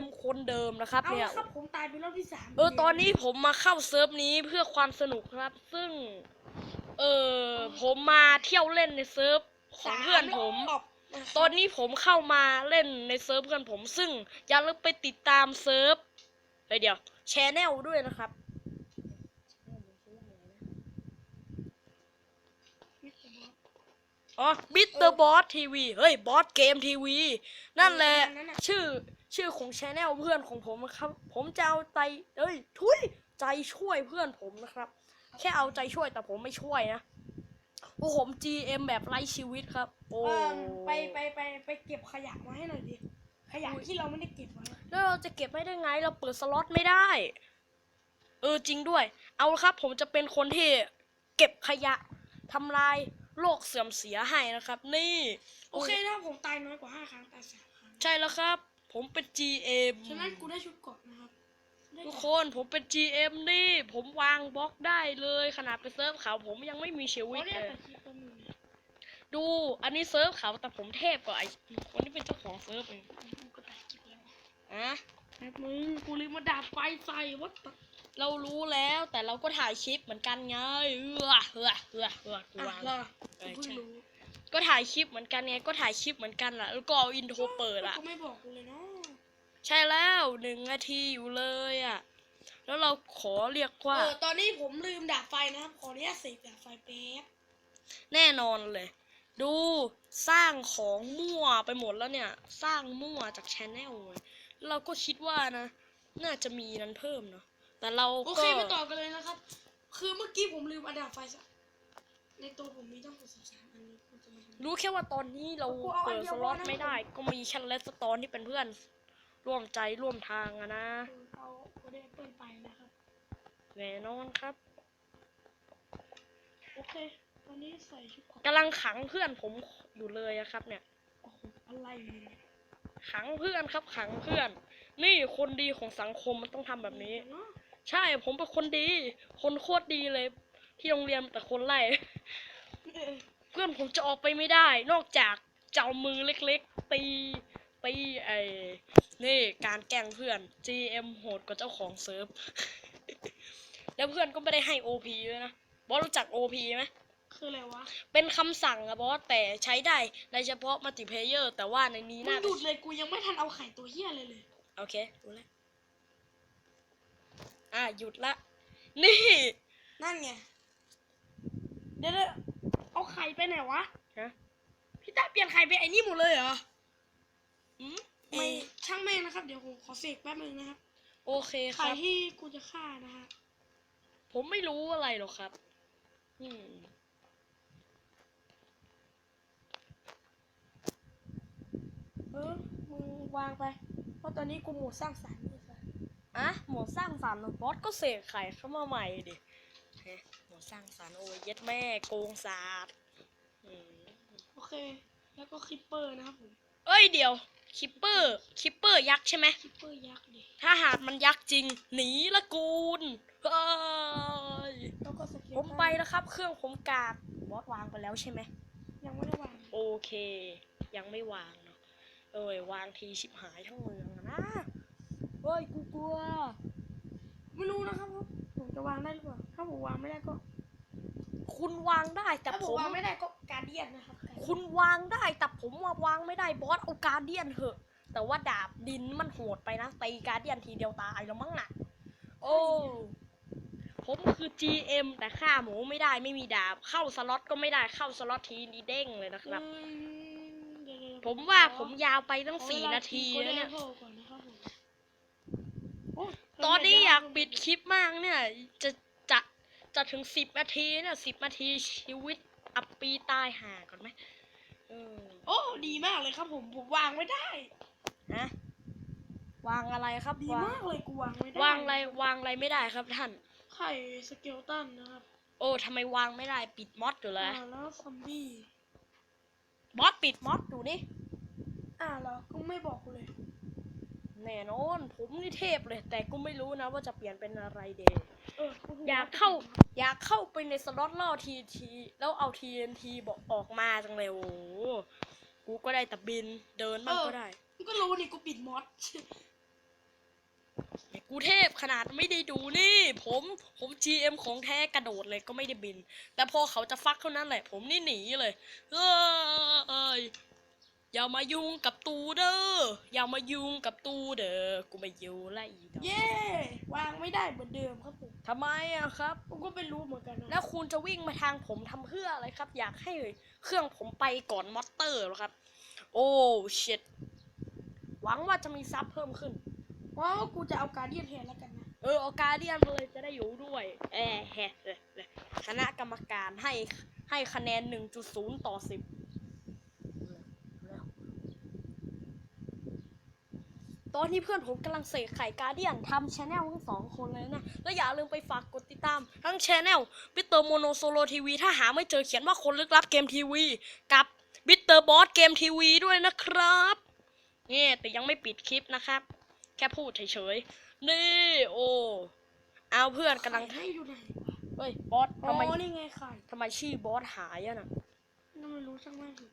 GM คนเดิมนะครับเอาเนี่ย ละครับผมตายเป็นรอบที่สามเออตอนนี้ผมมาเข้าเซิร์ฟนี้เพื่อความสนุกครับ ซึ่ง เออผมมาเที่ยวเล่นในเซิร์ฟของเพื่อนผม สารอบนะครับตอนนี้ผมเข้ามาเล่นในเซิร์ฟเพื่อนผม ซึ่งอย่าลืมไปติดตามเซิร์ฟเฮ้ยเดี๋ยวแชแนลด้วยนะครับ อ๋อบิตเตอร์บอสทีวีเฮ้ยบอสเกมทีวี นั่นแหละ นั่นน่ะ ชื่อชื่อของชแนลเพื่อนของผมนะครับ ผมจะเอาใจเอ้ยทุยใจช่วยเพื่อนผมนะครับ แค่เอาใจช่วยแต่ผมไม่ช่วยนะโอ้ผม GM แบบไร้ชีวิตครับ โอ้ เออไปไปไปไปเก็บขยะมาให้หน่อยดิ ขยะที่เราไม่ได้เก็บไว้แล้วเราจะเก็บไม่ได้ไง เราเปิดสล็อตไม่ได้ เออจริงด้วย เอาละครับ ผมจะเป็นคนที่เก็บขยะทำลาย โลกเสื่อมเสียให้นะครับ นี่โอเคนะผมตายน้อยกว่าห้าครั้งตายสามครั้งใช่แล้วครับ ผมเป็น GM ฉะนั้นกูได้ชุดเกราะนะครับได้ทุกเกคราะนผมเป็น GM นี่ ผมวางบล็อกได้เลยขนาดไปเซิร์ฟเขาผมยังไม่มีชีวิตเขาเรียเลกยแต่คลิปตัวหนึ่งดูอันนี้เซิร์ฟเขาแต่ผมเทพกว่าไอ้คนที่เป็นเจ้าของเซิร์ฟเองกูก็ตายคลิปแล้วอะแป๊บนึงกูลืมมาดาบไฟใส่วัดตะ เรารู้แล้วแต่เราก็ถ่ายคลิปเหมือนกันไงเออเออเออเออกูอะวางรอเออกูเพิ่งใช่รู้ก็ถ่ายคลิปเหมือนกันไงก็ถ่ายคลิปเหมือนกันล่ะแล้วก็เอาอินโทรเปิดอะก็ไม่บอกกูเลยเนาะใช่แล้วหนึ่งนาทีอยู่เลยอะแล้วเราขอเรียกว่าเออตอนนี้ผมลืมดาบไฟนะครับขออนุญาตเสกดาบไฟแป๊บแน่นอนเลย ดูสร้างของมั่วไปหมดแล้วเนี่ย สร้างมั่วจากชแนลเราก็คิดว่านะ น่าจะมีนั้นเพิ่มเนาะ แต่เราโอก็เคมาต่อกันเลยนะครับ คือเมื่อกี้ผมลืมเอาดาบไฟใส่ในตัวผมมีตั้งหกสิบสามอันนี้กูจะมาทำรู้แค่ว่าตอนนี้เรากูเอาอัเปินดเดียสวล็อตพอนะ ไม่ได้ ก็มีแค่เลสตอนที่เป็นเพื่อน ร่วมใจร่วมทางอะนะคือเอาโอเดเปิลไปนะครับแน่นอนครับโอเค ตอนนี้ใส่ชุดเกราะกำลังขังเพื่อนผมอยู่เลยอะครับ เนี่ย โอ้โหอะไรเนี่ยขังเพื่อนครับ ขังเพื่อน นี่คนดีของสังคมมันต้องทำแบบนี้ เนาะ ใช่ผมเป็นคนดี คนโคตรดีเลย ที่โรงเรียนแต่คนไล่เออเพื่อนผมจะออกไปไม่ได้ นอกจากเจ้ามือเล็กๆ ตีตีไอ้นี่การแกล้งเพื่อน GM โหดกว่าเจ้าของเซิร์ฟ แล้วเพื่อนก็ไม่ได้ให้ OP ด้วยนะบอสรู้จัก OP ไหมคืออะไรวะ เป็นคำสั่งอะบอสแต่ใช้ได้ในเฉพาะมัลติเพเยอร์ แต่ว่าในนี้มึงน่าหยุดเลยกูยังไม่ทันเอาไข่ตัวเหี้ยเลยเลย โอเค รู้แล้ว อะหยุดละ นี่ นั่นไง เดี๋ยวๆเอาไข่ไปไหนวะ ฮะ พี่ตาเปลี่ยนไข่ไปไอ้นี่หมดเลยเหรออืมไม่ช่างแม่งนะครับ เดี๋ยวผมขอเสกแป๊บนึงนะครับโอเคคไข่รับ ที่กูจะฆ่านะฮะผมไม่รู้อะไรหรอกครับ อืม เออมึงวางไป เพราะตอนนี้กูหมดสร้างสรรค์นี่ค่ะ อะหมวดสร้างสรรค์เหรอบอสก็เสกไข่เข้ามาใหม่ดิเฮ้ยหมวดสร้างสรรค์โอ้ยเย็ดแม่โกงศาสตร์อืมโอเค แล้วก็คิปเปอร์นะครับผมเอ้ยเดี๋ยวคิปเปอร์คิปเปอร์ยักษ์ใช่ไหมคิปเปอร์ยักษ์ดิถ้าหากมันยักษ์จริง หนีละกูลเฮ้ยแล้วก็สเกลผมไปแล้วครับ เครื่องผมกากบอสวางไปแล้วใช่ไหมยังไม่ได้วางโอเค ยังไม่วางเนาะเอ้ยวางทีชิบหายทั้งเมืองอะนะเฮ้ยกูกลัวไม่รู้นะครับว่าผมจะวางได้หรือเปล่าถ้าผมวางไม่ได้ก็ คุณวางได้แต่ถ้าผผมมวางไม่ได้ก็การเดียนนะครับคุณวางได้แต่ผมว่าวางไม่ได้บอสเอาการเดียนเถอะ แต่ว่าดาบดินมันโหดไปนะตีการเดียนทีเดียวตายแล้วมั้งน่ะ โอ้ผมคือ GM แต่ฆ่าหมูไม่ได้ไม่มีดาบ เข้าสล็อตก็ไม่ได้เข้าสล็อตทีนี้เด้งเลยนะครับ อืมเดี๋ยวๆผมว่าผมยาวไปตั้งขอสี่เวลนาทีคิดแล้วเนี่ยโกลด้ก่อนนะครับผมโอ้ตอนนี้อยากปิดคลิปมากเนี่ย จะจะจะถึงสิบนาทีเนี่ยสิบนาทีชีวิตอับปีตายห่าก่อนไหมเออโอ้ดีมากเลยครับผมผมวางไม่ได้ฮะวางอะไรครับดีวางมากเลยกูวางไม่ได้วางอะไรวางอะไรไม่ได้ครับท่านไข่สเกลตันนะครับโอ้ทำไมวางไม่ได้ปิดมอดอยู่เลยอ่าแล้วซอมบี้บอสปิดมอดอยู่นี่อ่าแล้วก็ไม่บอกกูเลย แน่นอน ผมนี่เทพเลย แต่ก็ไม่รู้นะว่าจะเปลี่ยนเป็นอะไรเดย์เออกูอยากเข้า อยากเข้าไปในสล็อตล่อทีที แล้วเอา TNT บอกออกมาจังเลยโอ้โหกูก็ได้แต่บินเดินบ้างก็ได้มึงก็รู้นี่กูปิดมอดกูเทพขนาดไม่ได้ดูนี่ ผมผม GM ของแท้กระโดดเลยก็ไม่ได้บิน แต่พอเขาจะฟักเท่านั้นแหละ ผมนี่หนีเลย เอ้ย อย่ามายุ่งกับตูเด้อ อย่ามายุ่งกับตูเด้อ กูไม่อยู่และอีดอกเย้วางไม่ได้เหมือนเดิมครับผมทำไมอะครับ ผมก็ไม่รู้เหมือนกันนะแล้วคุณจะวิ่งมาทางผมทำเพื่ออะไรครับ อยากให้เครื่องผมไปก่อนมอเตอร์เหรอครับ โอ้ชิตหวังว่าจะมีซับเพิ่มขึ้นเพราะว่ากูจะเอาการเดียนแทนแล้วกันนะ เออเอาการเดียนมาเลยจะได้อยู่ด้วยแอะแฮะเลยเลยคณะกรรมการให้ให้คะแนน 1.0 ต่อ 10 ตอนนี้เพื่อนผมกำลังเสกไข่การเดียนทำชแนลทั้งสองคนเลยนะ แล้วอย่าลืมไปฝากกดติดตาม ทั้งชแนลบิเตอร์โมโนโซโลทีวีถ้าหาไม่เจอเขียนว่าคนลึกลับเกมทีวี กับบิเตอร์บอสเกมทีวีด้วยนะครับนี่แต่ยังไม่ปิดคลิปนะครับ แค่พูดเฉยๆ นี่ โอ้เอาเพื่อนกำลังให้ดูหน่อยเฮ้ยบอสอ๋ทำไมอนี่ไงไข่ทำไมชื่อบอสหายอะน่ะนั่นไม่รู้ช่างแม่งเถอะ